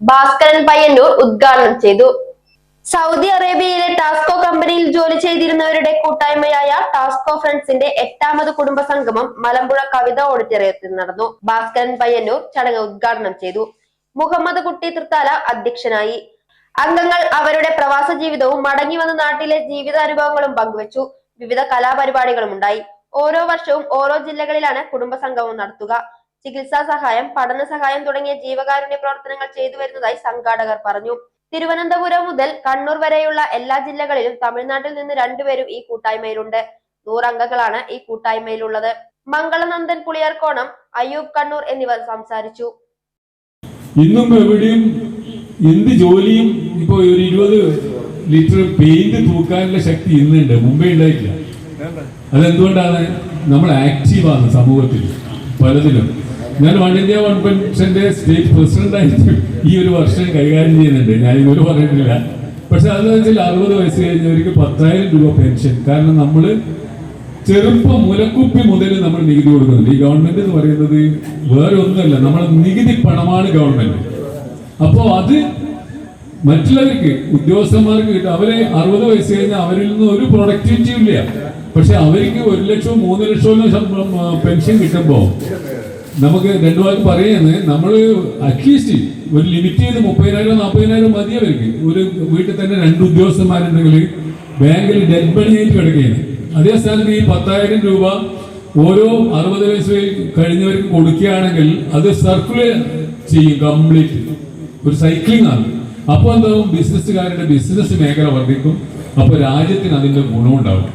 ഭാസ്കരൻ പയ്യന്നൂർ ഉദ്ഘാടനം ചെയ്തു. സൗദി അറേബ്യയിലെ ടാസ്കോ കമ്പനിയിൽ ജോലി ചെയ്തിരുന്നവരുടെ കൂട്ടായ്മയായ ടാസ്കോ ഫ്രണ്ട്സിന്റെ എട്ടാമത് കുടുംബ സംഗമം മലമ്പുഴ കവിത ഓഡിറ്റോറിയത്തിൽ നടന്നു. ഭാസ്കരൻ പയ്യന്നൂർ ചടങ്ങ് ഉദ്ഘാടനം ചെയ്തു. മുഹമ്മദ് കുട്ടി തൃത്താല അധ്യക്ഷനായി. അംഗങ്ങൾ അവരുടെ പ്രവാസ ജീവിതവും മടങ്ങി വന്ന നാട്ടിലെ ജീവിതാനുഭവങ്ങളും പങ്കുവച്ചു. വിവിധ കലാപരിപാടികളും ഉണ്ടായി ഓരോ വർഷവും ഓരോ ജില്ലകളിലാണ് കുടുംബ സംഗമം നടത്തുക. ചികിത്സാ സഹായം പഠന സഹായം തുടങ്ങിയ ജീവകാരുണ്യ പ്രവർത്തനങ്ങൾ ചെയ്തു വരുന്നതായി സംഘാടകർ പറഞ്ഞു. തിരുവനന്തപുരം മുതൽ കണ്ണൂർ വരെയുള്ള എല്ലാ ജില്ലകളിലും തമിഴ്നാട്ടിൽ നിന്ന് രണ്ടുപേരും ഈ കൂട്ടായ്മയിലുണ്ട്. നൂറംഗങ്ങളാണ് ഈ കൂട്ടായ്മയിലുള്ളത്. മംഗളനന്ദൻ പുളിയർക്കോണം അയ്യൂബ് കണ്ണൂർ എന്നിവർ സംസാരിച്ചു. ഇന്നും എവിടെയും എന്ത് ജോലിയും ഇപ്പൊ ഒരു ഇരുപത് ലിറ്റർ പെയിന്റ് തൂക്കാനുള്ള ശക്തി ഇന്നുണ്ട്. മുമ്പേ ഉണ്ടായിട്ടില്ല. അതെന്തുകൊണ്ടാണ് നമ്മൾ ആക്റ്റീവാണ് സമൂഹത്തിൽ പലതിലും. ഞാൻ വൺ ഇന്ത്യ വൺ പെൻഷന്റെ സ്റ്റേറ്റ് പ്രസിഡന്റായിട്ട് ഈ ഒരു വർഷം കൈകാര്യം ചെയ്യുന്നുണ്ട്. ഞാൻ ഇതുവരെ പറഞ്ഞിട്ടില്ല. പക്ഷെ അതെന്ന് വെച്ചാൽ അറുപത് വയസ്സ് കഴിഞ്ഞവർക്ക് പത്തായിരം രൂപ പെൻഷൻ കാരണം നമ്മൾ ചെറുപ്പം മുലക്കുപ്പി മുതൽ നമ്മൾ നികുതി കൊടുക്കുന്നുണ്ട്. ഈ ഗവൺമെന്റ് എന്ന് പറയുന്നത് വേറെ ഒന്നുമല്ല. നമ്മൾ നികുതി പണമാണ് ഗവൺമെന്റ് അപ്പോ അത് മറ്റുള്ളവർക്ക് ഉദ്യോഗസ്ഥന്മാർക്ക് കിട്ടും. അവരെ അറുപത് വയസ്സ് കഴിഞ്ഞാൽ അവരിൽ നിന്ന് ഒരു പ്രൊഡക്ടിവിറ്റി ഇല്ല. പക്ഷെ അവർക്ക് ഒരു ലക്ഷവും മൂന്ന് ലക്ഷവും പെൻഷൻ കിട്ടുമ്പോൾ നമുക്ക് രണ്ടു വാക്ക് പറയുന്നത് നമ്മൾ അറ്റ്ലീസ്റ്റ് ഒരു ലിമിറ്റ് ചെയ്ത് മുപ്പതിനായിരം നാൽപ്പതിനായിരം മതി അവർക്ക്. ഒരു വീട്ടിൽ തന്നെ രണ്ട് ഉദ്യോഗസ്ഥന്മാരുണ്ടെങ്കിൽ ബാങ്കിൽ ഡെഡ് ആയിട്ട് കിടക്കുകയാണ്. അതേ സ്ഥാനത്ത് ഈ പത്തായിരം രൂപ ഓരോ അറുപത് വയസ്സ് കഴിഞ്ഞവർക്ക് കൊടുക്കുകയാണെങ്കിൽ അത് സർക്കുലേറ്റ് ചെയ്യും കംപ്ലീറ്റ് ഒരു സൈക്ലിംഗ് ആണ്. അപ്പോൾ എന്താവും? ബിസിനസ്സുകാരുടെ ബിസിനസ് മേഖല വർദ്ധിക്കും. അപ്പോൾ രാജ്യത്തിന് അതിന്റെ ഗുണമുണ്ടാവും.